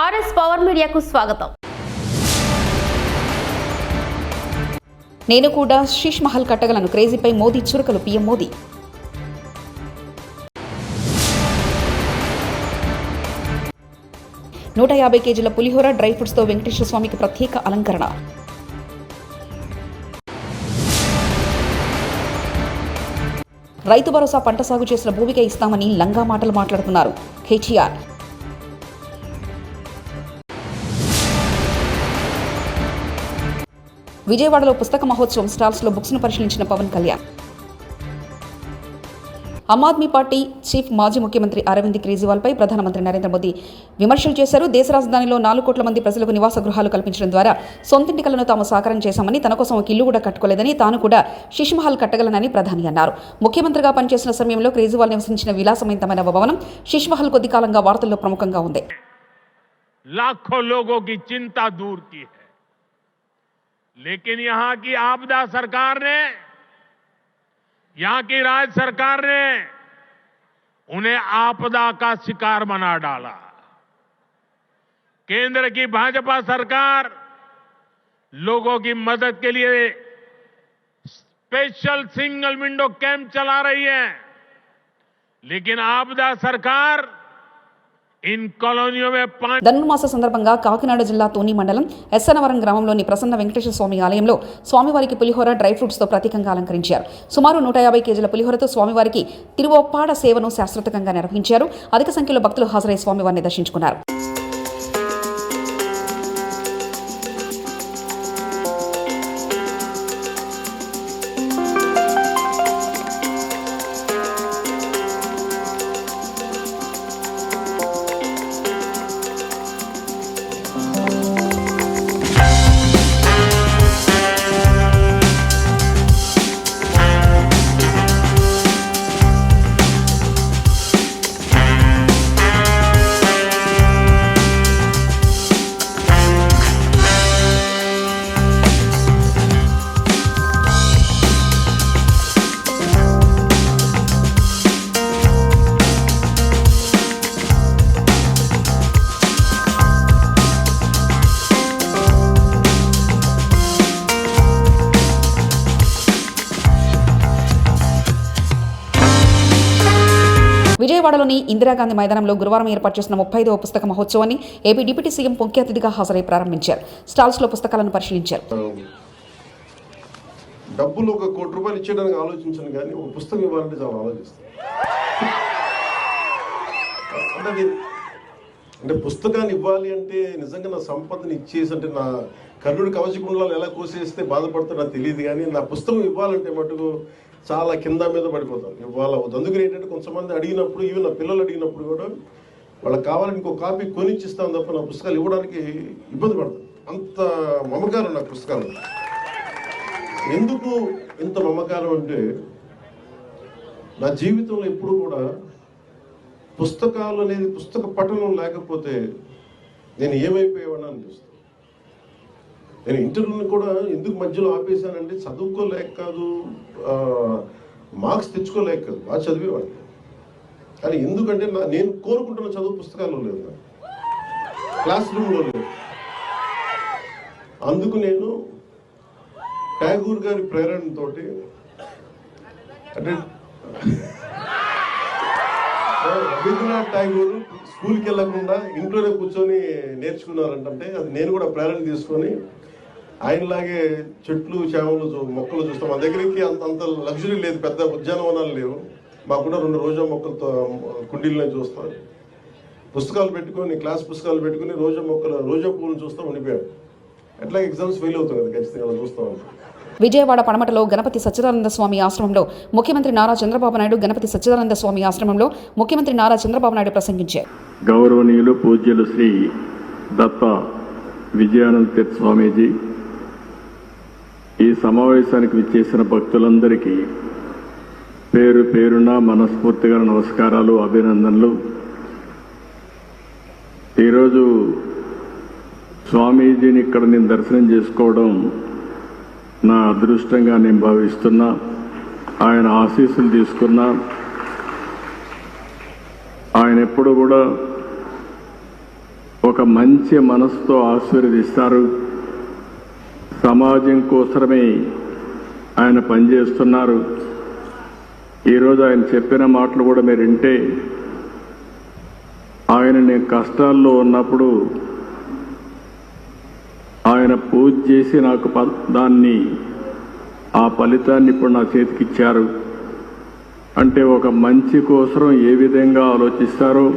RS power మీడియాకు స్వాగతం. నేను కూడా శీష్ మహల్ కట్టగలను. క్రేజీపై మోదీ చురుకలు. పీఎం మోదీ. నూట యాభై కేజీల పులిహోర డ్రై ఫ్రూట్స్తో వెంకటేశ్వర స్వామికి ప్రత్యేక అలంకరణ. రైతు భరోసా పంట సాగు చేసిన భూమిక ఇస్తామని లంగా మాటలు మాట్లాడుతున్నారు కేటీఆర్. విజయవాడలో పుస్తక మహోత్సవం స్టాల్స్లో బుక్స్ను పరిశీలించిన పవన్ కళ్యాణ్. ఆమ్ ఆద్మీ పార్టీ చీఫ్ మాజీ ముఖ్యమంత్రి అరవింద్ కేజ్రీవాల్పై ప్రధానమంత్రి నరేంద్ర మోదీ విమర్శలు చేశారు. దేశ రాజధానిలో నాలుగు కోట్ల మంది ప్రజలకు నివాస గృహాలు కల్పించడం ద్వారా సొంతింటి కలను తాము సాకారం చేశామని తన కోసం ఒక ఇల్లు కూడా కట్టుకోలేదని తాను కూడా శిశుమహల్ కట్టగలనని ప్రధాని అన్నారు. ముఖ్యమంత్రిగా పనిచేసిన సమయంలో కేజ్రీవాల్ నివసించిన విలాసమైనతమైన భవనం శిశుమహల్ కొద్ది కాలంగా వార్తల్లో ప్రముఖంగా ఉంది. లాఖో లోగో చింతా దూర్ హై लेकिन यहाँ की आपदा सरकार ने, यहाँ की राज्य सरकार ने उन्हें आपदा का शिकार बना डाला। केंद्र की भाजपा सरकार लोगों की मदद के लिए स्पेशल सिंगल विंडो कैंप चला रही है, लेकिन आपदा सरकार ధనుర్మాస సందర్భంగా కాకినాడ జిల్లా తోని మండలం ఎస్సనవరం గ్రామంలోని ప్రసన్న వెంకటేశ్వర స్వామి ఆలయంలో స్వామివారికి పులిహోర డ్రై ఫ్రూట్స్తో ప్రత్యేకంగా అలంకరించారు. సుమారు నూట యాభై కేజీల పులిహోరతో స్వామివారికి తిరువప్పాడ సేవను శాస్త్రోక్తంగా నిర్వహించారు. అధిక సంఖ్యలో భక్తులు హాజరై స్వామివారిని దర్శించుకున్నారు. విజయవాడలోని ఇందిరాగాంధీ మైదానంలో గురువారం ఏర్పాటు చేసిన ముప్పై ఐదవ పుస్తక మహోత్సవాన్ని ఏపీ డిప్యూటీ సీఎం ముఖ్య అతిథిగా హాజరై ప్రారంభించారు. స్టాల్స్లో పుస్తకాలను పరిశీలించారు. డబ్బులు ఒక కోటి రూపాయలు ఇచ్చేయడానికి ఆలోచించను కానీ ఒక పుస్తకం ఇవ్వాలంటే చాలా ఆలోచిస్తాను. అంటే అంటే పుస్తకాన్ని ఇవ్వాలి అంటే నిజంగా నా సంపదని ఇచ్చేసి అంటే నా కర్ణుడి కవచకుండాలు ఎలా కోసేస్తే బాధపడుతుందో నాకు తెలియదు కానీ నా పుస్తకం ఇవ్వాలంటే మటుకు చాలా కింద మీద పడిపోతారు ఇవాళ అవుతుంది అందుకని ఏంటంటే కొంతమంది అడిగినప్పుడు ఈవెన్ నా పిల్లలు అడిగినప్పుడు కూడా వాళ్ళకి కావాలని ఇంకో కాపీ కొనిచ్చిస్తాను తప్ప నా పుస్తకాలు ఇవ్వడానికి ఇబ్బంది పడతాను అంత మమకారం నా పుస్తకాలు. ఎందుకు ఇంత మమకారం అంటే నా జీవితంలో ఎప్పుడు కూడా పుస్తకాలు అనేది పుస్తక పఠనం లేకపోతే నేను ఏమైపోయేవాడిని చూస్తాను నేను ఇంటర్వ్యూని కూడా ఎందుకు మధ్యలో ఆపేశానంటే చదువుకోలేక కాదు మార్క్స్ తెచ్చుకోలేక కాదు బాగా చదివేవాడిని కానీ ఎందుకంటే నా నేను కోరుకుంటున్న చదువు పుస్తకాల్లో లేదు క్లాస్ రూమ్లో లేదు. అందుకు నేను ట్యాగూర్ గారి ప్రేరణతో అంటే రవీంద్రనాథ్ ట్యాగూర్ స్కూల్కి వెళ్ళకుండా ఇంట్లోనే కూర్చొని నేర్చుకున్నారంటే అది నేను కూడా ప్రేరణ తీసుకొని ఆయనలాగే చెట్లు చేమలు చూ- మొక్కలు చూస్తాం. మా దగ్గరికి అంత అంత లగ్జరీ లేదు. పెద్ద ఉద్యానవనాలు లేవు. మాకు కూడా రెండు రోజా మొక్కలతో కుండీలను చూస్తాం. పుస్తకాలు పెట్టుకొని క్లాస్ పుస్తకాలు పెట్టుకొని రోజా మొక్కలు రోజా పువ్వులు చూస్తూ ఉండిపోయాడు ఎట్లా ఎగ్జామ్స్ ఫెయిల్ అవుతుంది కదా ఖచ్చితంగా అలా చూస్తూ ఉంటాం విజయవాడ పడమటలో గణపతి సచ్చిదానంద స్వామి ఆశ్రమంలో ముఖ్యమంత్రి నారా చంద్రబాబు నాయుడు గణపతి సచ్చిదానంద స్వామి ఆశ్రమంలో ముఖ్యమంత్రి నారా చంద్రబాబు నాయుడు ప్రసంగించారు గౌరవనీయులు పూజ్యులు శ్రీ దత్త విజయానంద తీర్థ స్వామీజీ ఈ సమావేశానికి విచ్చేసిన భక్తులందరికీ పేరు పేరున మనస్ఫూర్తిగా నమస్కారాలు అభినందనలు. ఈరోజు స్వామీజీని ఇక్కడ నేను దర్శనం చేసుకోవడం నా అదృష్టంగా నేను భావిస్తున్నా. ఆయన ఆశీస్సులు తీసుకున్నా. ఆయన ఎప్పుడు కూడా ఒక మంచి మనసుతో ఆశీర్వదిస్తారు. సమాజం కోసమే ఆయన పనిచేస్తున్నారు. ఈరోజు ఆయన చెప్పిన మాటలు కూడా మీరు వింటే ఆయన నేను కష్టాల్లో ఉన్నప్పుడు ఆయన పూజ చేసి నాకు ప- దాన్ని ఆ ఫలితాన్ని ఇప్పుడు నా చేతికి ఇచ్చారు. అంటే ఒక మంచి కోసం ఏ విధంగా ఆలోచిస్తారో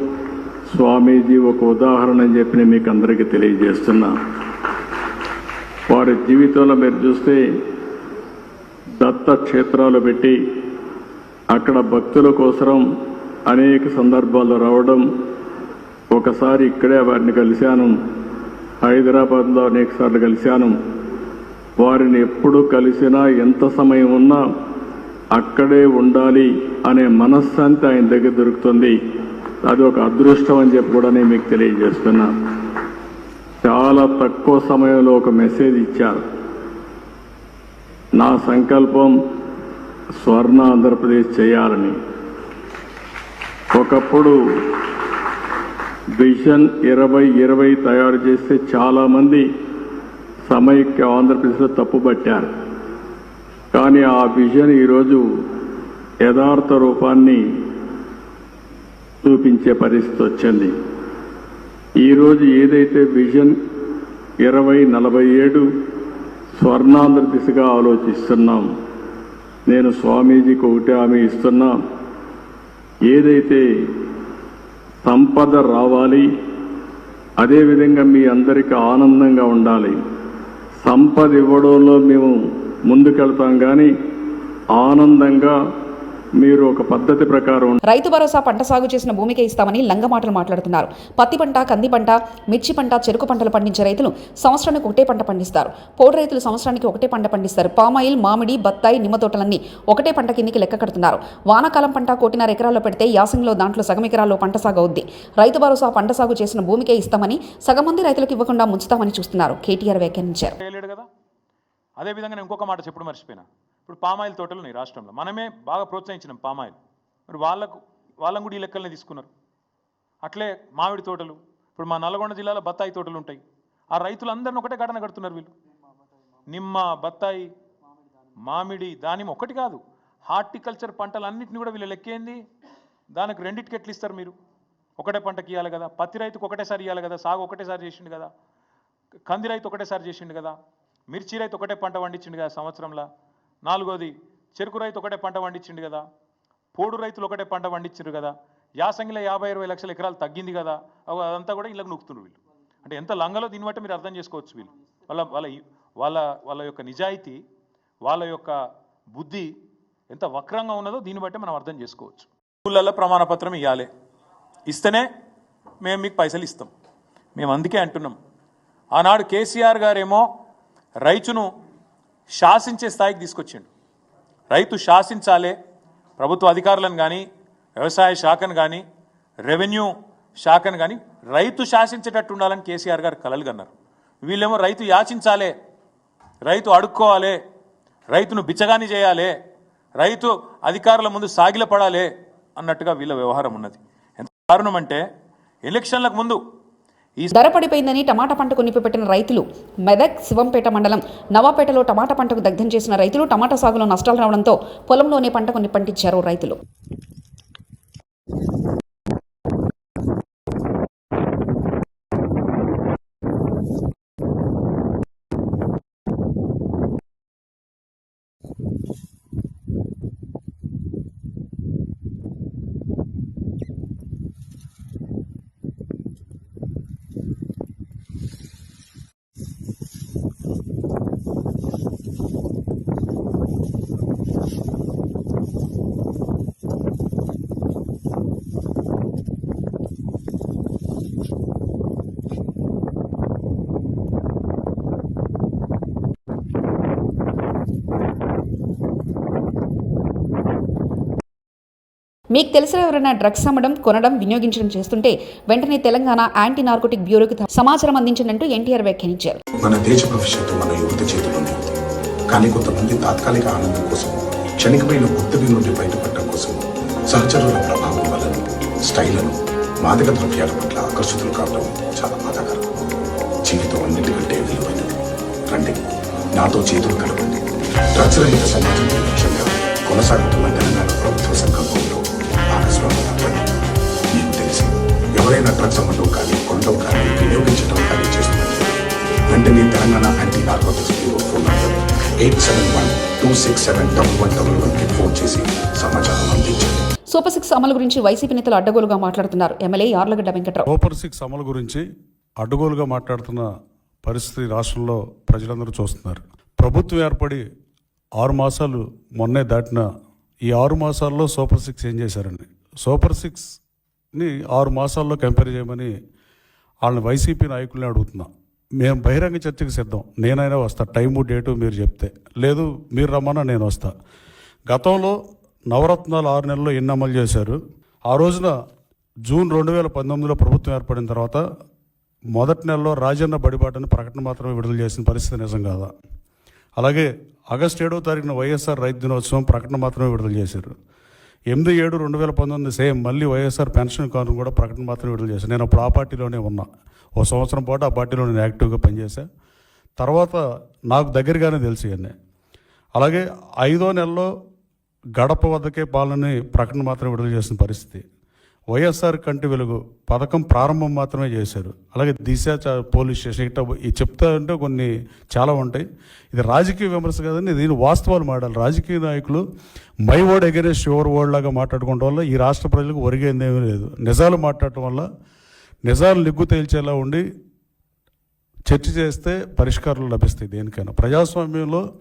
స్వామీజీ ఒక ఉదాహరణ అని చెప్పి మీకు అందరికీ తెలియజేస్తున్నా. వారి జీవితంలో మీరు చూస్తే దత్త క్షేత్రాలు పెట్టి అక్కడ భక్తుల కోసం అనేక సందర్భాల్లో రావడం ఒకసారి ఇక్కడే వారిని కలిశాను హైదరాబాద్లో అనేక సార్లు కలిశాను. వారిని ఎప్పుడు కలిసినా ఎంత సమయం ఉన్నా అక్కడే ఉండాలి అనే మనశ్శాంతి ఆయన దగ్గర దొరుకుతుంది. అది ఒక అదృష్టం అని చెప్పి కూడా నేను మీకు తెలియజేస్తున్నాను చాలా తక్కువ సమయంలో ఒక మెసేజ్ ఇచ్చారు. నా సంకల్పం స్వర్ణ ఆంధ్రప్రదేశ్ చేయాలని. ఒకప్పుడు విజన్ ఇరవై ఇరవై తయారు చేస్తే చాలామంది సమైక్య ఆంధ్రప్రదేశ్లో తప్పుపట్టారు. కానీ ఆ విజన్ ఈరోజు యథార్థ రూపాన్ని చూపించే పరిస్థితి వచ్చింది. ఈరోజు ఏదైతే విజన్ ఇరవై నలభై ఏడు స్వర్ణాంధ్ర దిశగా ఆలోచిస్తున్నాం నేను స్వామీజీకి ఒకటే హామీ ఇస్తున్నా. ఏదైతే సంపద రావాలి అదేవిధంగా మీ అందరికీ ఆనందంగా ఉండాలి. సంపద ఇవ్వడంలో మేము ముందుకెళ్తాం కానీ ఆనందంగా మీరు ఒక పద్ధతి ప్రకారం రైతు భరోసా పంట సాగు చేసిన భూమికే ఇస్తామని లంగమాటలు మాట్లాడుతున్నారు. పత్తి పంట కంది పంట మిర్చి పంట చెరుకు పంటలు పండించే రైతులు సంవత్సరానికి ఒకటే పంట పండిస్తారు. పోడు రైతులు సంవత్సరానికి ఒకటే పంట పండిస్తారు. పామాయిల్ మామిడి బత్తాయి నిమ్మ తోటలన్నీ ఒకటే పంట కిందికి లెక్క కడుతున్నారు. వానాకాలం పంట కోటిన్నర ఎకరాల్లో పెడితే యాసంగిలో దాంట్లో సగం ఎకరాల్లో పంట సాగు అవుద్ది. రైతు భరోసా పంట సాగు చేసిన భూమికే ఇస్తామని సగం మంది రైతులకు ఇవ్వకుండా ముంచుతామని చూస్తున్నారు. కేటీఆర్ వ్యాఖ్యానించారు. అదేవిధంగా ఇంకొక మాట చెప్పుడు మర్చిపోయినా. ఇప్పుడు పామాయిల్ తోటలు ఉన్నాయి రాష్ట్రంలో. మనమే బాగా ప్రోత్సహించినాం పామాయిల్. మరి వాళ్ళకు వాళ్ళని కూడా ఈ లెక్కలనే తీసుకున్నారు. అట్లే మామిడి తోటలు ఇప్పుడు మా నల్గొండ జిల్లాలో బత్తాయి తోటలు ఉంటాయి. ఆ రైతులందరిని ఒకటే ఘటన కడుతున్నారు వీళ్ళు. నిమ్మ బత్తాయి మామిడి దానిమ్మ ఒకటి కాదు. హార్టికల్చర్ పంటలన్నింటినీ కూడా వీళ్ళు లెక్కేంది దానికి రెండింటికి ఎట్లు ఇస్తారు మీరు? ఒకటే పంటకి ఇవ్వాలి కదా. పత్తి రైతుకు ఒకటేసారి ఇవ్వాలి కదా. సాగు ఒకటేసారి చేసిండు కదా. కంది రైతు ఒకటేసారి చేసిండు కదా. మిర్చి రైతు ఒకటే పంట పండించిండు కదా సంవత్సరంలో. నాలుగోది చెరుకు రైతు ఒకటే పంట పండించిండు కదా. పోడు రైతులు ఒకటే పంట పండించారు కదా. యాసంగిలో యాభై ఇరవై లక్షల ఎకరాలు తగ్గింది కదా. అదంతా కూడా ఇళ్ళకు నొక్కుతున్నారు వీళ్ళు. అంటే ఎంత లంగలో దీన్ని బట్టి మీరు అర్థం చేసుకోవచ్చు వీళ్ళు. వాళ్ళ వాళ్ళ వాళ్ళ వాళ్ళ యొక్క నిజాయితీ వాళ్ళ యొక్క బుద్ధి ఎంత వక్రంగా ఉన్నదో దీన్ని బట్టి మనం అర్థం చేసుకోవచ్చు. స్కూళ్ళల్లో ప్రమాణపత్రం ఇవ్వాలి ఇస్తేనే మేము మీకు పైసలు ఇస్తాం. మేము అందుకే అంటున్నాం. ఆనాడు కేసీఆర్ గారేమో రైతును శాసించే స్థాయికి తీసుకొచ్చిండు. రైతు శాసించాలే ప్రభుత్వ అధికారులను కానీ వ్యవసాయ శాఖను కానీ రెవెన్యూ శాఖను కానీ రైతు శాసించేటట్టు ఉండాలని కేసీఆర్ గారు కలలు కన్నారు. వీళ్ళేమో రైతు యాచించాలే రైతు అడుక్కోవాలి రైతును బిచ్చగాని చేయాలి రైతు అధికారుల ముందు సాగిలపడాలి అన్నట్టుగా వీళ్ళ వ్యవహారం ఉన్నది. ఎంత కారణం అంటే ఎలక్షన్లకు ముందు ధర పడిపోయిందని టమాటా పంటకు నిప్పిపెట్టిన రైతులు. మెదక్ శివంపేట మండలం నవాపేటలో టమాటా పంటకు దగ్ధం చేసిన రైతులు టమాటా సాగులో నష్టాలు రావడంతో పొలంలోనే పంటకు నిప్పంటించారు రైతులు. మీకు తెలిసిన ఎవరైనా డ్రగ్స్ అమ్మడం కొనడం వినియోగించడం చేస్తుంటే వెంటనే తెలంగాణ యాంటీ నార్కోటిక్ బ్యూరోకి సమాచారం అందించండి ఎన్టీఆర్ వ్యాఖ్యానించారు. మన దేశ భవిష్యత్తు మన యువత చేతిలోనే ఉంది. కానీ కొంతమంది తాత్కాలిక ఆనందం కోసం క్షణికమైన ఒత్తిడి నుండి బయటపడటం కోసం సహచరుల ప్రభావం వలన స్టైలను మాదక ద్రవ్యాల పట్ల ఆకర్షితులు కావడం చాలా బాధాకరం. జీవితం అన్నిటికంటే విలువైనది. రండి నాతో చేతులు కలపండి. డ్రగ్స్ రహిత సమాజం లక్ష్యంగా కొనసాగుతున్న ఎవరైనా డ్రగ్స్ అమ్మడం కానీ కొనడం కానీ వినియోగించడం కానీ చేస్తున్నట్లయితే వెంటనే Telangana anti narcotics bureau phone number eight seven one two six seven double one double వన్కి ఫోన్ చేసి సమాచారం అందించండి. సూపర్ సిక్స్ అమలు గురించి వైసీపీ నేతలు అడ్డగోలుగా మాట్లాడుతున్నారు. MLA Yarlagadda Venkatrao. Super six అమలు గురించి అడ్డగోలుగా మాట్లాడుతున్న పరిస్థితి రాష్ట్రంలో ప్రజలందరూ చూస్తున్నారు. ప్రభుత్వం ఏర్పడి ఆరు మాసాలు మొన్నే దాటిన ఈ ఆరు మాసాల్లో సూపర్ సిక్స్ ఏం చేశారండి? సూపర్ ని ఆరు మాసాల్లో కంపేర్ చేయమని వాళ్ళని వైసీపీ నాయకుల్ని అడుగుతున్నా. మేము బహిరంగ చర్చకు సిద్ధం. నేనైనా వస్తా. టైము డేటు మీరు చెప్తే. లేదు మీరు రమ్మన్నా నేను వస్తా. గతంలో నవరత్నాలు ఆరు నెలల్లో ఎన్ని అమలు చేశారు? ఆ రోజున జూన్ రెండు వేల పంతొమ్మిదిలో ప్రభుత్వం ఏర్పడిన తర్వాత మొదటి నెలలో రాజన్న బడిబాటని ప్రకటన మాత్రమే విడుదల చేసిన పరిస్థితి నిజం కాదా? అలాగే ఆగస్టు ఏడవ తారీఖున వైఎస్ఆర్ రైతు దినోత్సవం ప్రకటన మాత్రమే విడుదల చేశారు. ఎనిమిది ఏడు రెండు వేల పంతొమ్మిది సేమ్ మళ్ళీ వైఎస్ఆర్ పెన్షన్ కార్డు కూడా ప్రకటన మాత్రమే విడుదల చేశాను. నేను అప్పుడు ఆ పార్టీలోనే ఉన్నా. ఓ సంవత్సరం పాటు ఆ పార్టీలో నేను యాక్టివ్గా పనిచేశా. తర్వాత నాకు దగ్గరగానే తెలిసి అన్నీ అలాగే ఐదో నెలలో గడప వద్దకే పాలని ప్రకటన మాత్రం విడుదల చేసిన పరిస్థితి. వైఎస్ఆర్ కంటి వెలుగు పథకం ప్రారంభం మాత్రమే చేశారు. అలాగే దిశ పోలీస్ స్టేషన్ ఇట్లా ఈ చెప్తా ఉంటే కొన్ని చాలా ఉంటాయి. ఇది రాజకీయ విమర్శ కాదండి దీని వాస్తవాలు మాట్లాడాలి. రాజకీయ నాయకులు my word against your word లాగా మాట్లాడుకోవడం వల్ల ఈ రాష్ట్ర ప్రజలకు ఒరిగేది ఏమీ లేదు. నిజాలు మాట్లాడటం వల్ల నిజాలు నిగ్గు తేల్చేలా ఉండి చర్చ చేస్తే పరిష్కారాలు లభిస్తాయి దేనికైనా. ప్రజాస్వామ్యంలో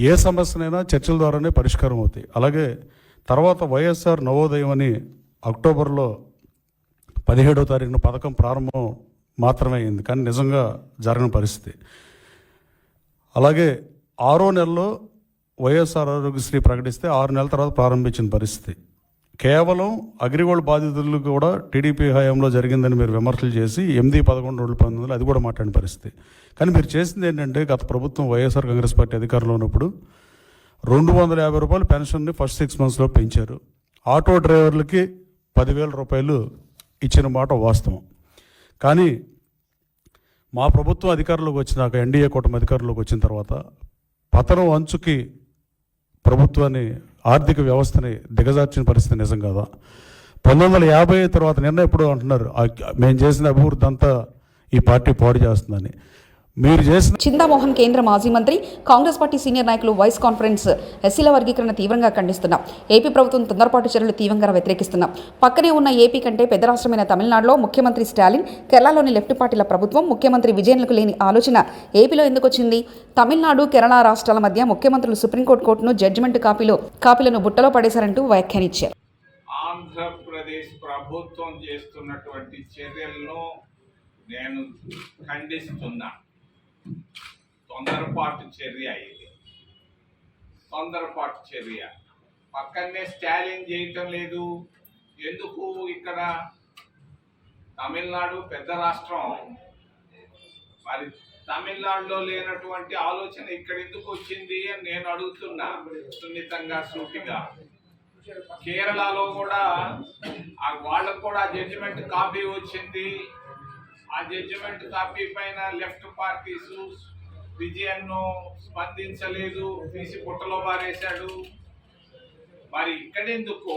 ఏ సమస్యనైనా చర్చల ద్వారానే పరిష్కారం అవుతాయి. అలాగే తర్వాత వైఎస్ఆర్ నవోదయం అని అక్టోబర్లో పదిహేడో తారీఖున పథకం ప్రారంభం మాత్రమే అయింది కానీ నిజంగా జరగని పరిస్థితి. అలాగే ఆరో నెలలో వైఎస్ఆర్ ఆరోగ్యశ్రీ ప్రకటిస్తే ఆరు నెలల తర్వాత ప్రారంభించిన పరిస్థితి. కేవలం అగ్రిగోల్డ్ బాధితులు కూడా టీడీపీ హయాంలో జరిగిందని మీరు విమర్శలు చేసి ఎనిమిది పదకొండు రోజులు పంతొమ్మిది అది కూడా మాట్లాడిన పరిస్థితి. కానీ మీరు చేసింది ఏంటంటే గత ప్రభుత్వం వైఎస్ఆర్ కాంగ్రెస్ పార్టీ అధికారంలో ఉన్నప్పుడు రెండు వందల యాభై రూపాయలు పెన్షన్ని ఫస్ట్ సిక్స్ మంత్స్లో పెంచారు. ఆటో డ్రైవర్లకి పదివేల రూపాయలు ఇచ్చిన మాట వాస్తవం. కానీ మా ప్రభుత్వం అధికారంలోకి వచ్చినాక ఎన్డీఏ కూటమి అధికారంలోకి వచ్చిన తర్వాత పతనం అంచుకి ప్రభుత్వాన్ని ఆర్థిక వ్యవస్థని దిగజార్చిన పరిస్థితి నిజం కాదా? పంతొమ్మిది వందల యాభై తర్వాత నిన్న ఎప్పుడు అంటున్నారు? మేము చేసిన అభివృద్ధి అంతా ఈ పార్టీ పాడు చేస్తుందని. మీరు చేసిన చిందామోహన్ కేంద్ర మాజీ మంత్రి కాంగ్రెస్ పార్టీ సీనియర్ నాయకులు వైస్ కాన్ఫరెన్స్ ఎస్సీల వర్గీకరణ తీవ్రంగా ఖండిస్తున్నాం. ఏపీ ప్రభుత్వం తొందరపాటు చర్యలు తీవ్రంగా వ్యతిరేకిస్తున్నాం. పక్కనే ఉన్న ఏపీ కంటే పెద్ద రాష్ట్రమైన తమిళనాడులో ముఖ్యమంత్రి స్టాలిన్ కేరళలోని లెఫ్ట్ పార్టీల ప్రభుత్వం ముఖ్యమంత్రి విజయన్లకు లేని ఆలోచన ఏపీలో ఎందుకు వచ్చింది? తమిళనాడు కేరళ రాష్ట్రాల మధ్య ముఖ్యమంత్రులు సుప్రీంకోర్టు కోర్టును జడ్జిమెంట్ కాపీలో కాపీలను బుట్టలో పడేశారంటూ వ్యాఖ్యానించారు. ఆంధ్రప్రదేశ్ ప్రభుత్వం చేస్తున్నటువంటి చర్యలను నేను ఖండిస్తున్నా. తొందరపాటు చర్య ఇది. తొందరపాటు చర్య. పక్కనే స్టాలిన్ చేయటం లేదు. ఎందుకు ఇక్కడ తమిళనాడు పెద్ద రాష్ట్రం? మరి తమిళనాడులో లేనటువంటి ఆలోచన ఇక్కడ ఎందుకు వచ్చింది అని నేను అడుగుతున్నా సున్నితంగా సూటిగా. కేరళలో కూడా ఆ వాళ్ళకు కూడా జడ్జిమెంట్ కాపీ వచ్చింది. ఆ జడ్జిమెంట్ కాపీ పైన లెఫ్ట్ పార్టీస్ విజయన్ను స్పందించలేదు. తీసి పుట్టలో పారేశాడు. మరి ఇక్కడెందుకు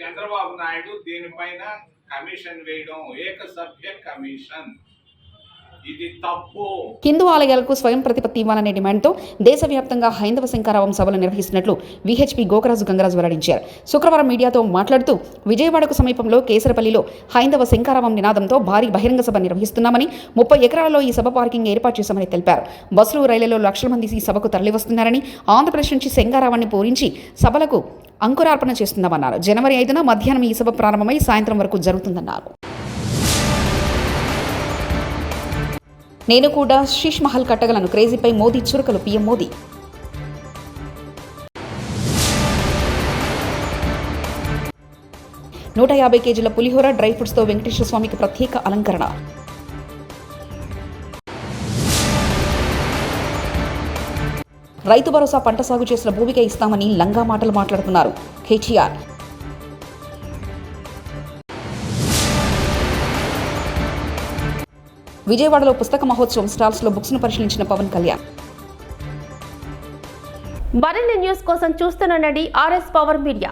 చంద్రబాబు నాయుడు దీనిపైన కమిషన్ వేయడం? ఏకసభ్య కమిషన్. హిందూ ఆలయాలకు స్వయం ప్రతిపత్తి ఇవ్వాలనే డిమాండ్తో దేశవ్యాప్తంగా హైందవ శంకారావం సభలు నిర్వహిస్తున్నట్లు విహెచ్పి గోకరాజు గంగరాజు వెల్లడించారు. శుక్రవారం మీడియాతో మాట్లాడుతూ విజయవాడకు సమీపంలో కేసరపల్లిలో హైందవ శంకారావం నినాదంతో భారీ బహిరంగ సభ నిర్వహిస్తున్నామని ముప్పై ఎకరాలలో ఈ సభ పార్కింగ్ ఏర్పాటు చేశామని తెలిపారు. బస్సులు రైళ్ళలో లక్షల మంది ఈ సభకు తరలివస్తున్నారని ఆంధ్రప్రదేశ్ నుంచి శంకారావాన్ని పూరించి సభలకు అంకురార్పణ చేస్తున్నామన్నారు. జనవరి ఐదున మధ్యాహ్నం ఈ సభ ప్రారంభమై సాయంత్రం వరకు జరుగుతుందన్నారు. నేను కూడా శీష్ మహల్ కట్టగలను. క్రేజీపై మోదీ చురుకలు. పీఎం మోదీ. నూట యాభై కేజీల పులిహోర డ్రై ఫ్రూట్స్తో వెంకటేశ్వర స్వామికి ప్రత్యేక అలంకరణ. రైతు భరోసా పంట సాగు చేసిన భూమికే ఇస్తామని లంగా మాటలు మాట్లాడుతున్నారు కేటీఆర్. విజయవాడలో పుస్తక మహోత్సవం స్టాల్స్లో బుక్స్ను పరిశీలించిన పవన్ కళ్యాణ్. మరిన్ని న్యూస్ కోసం చూస్తూనండి ఆర్ఎస్ పవర్ మీడియా.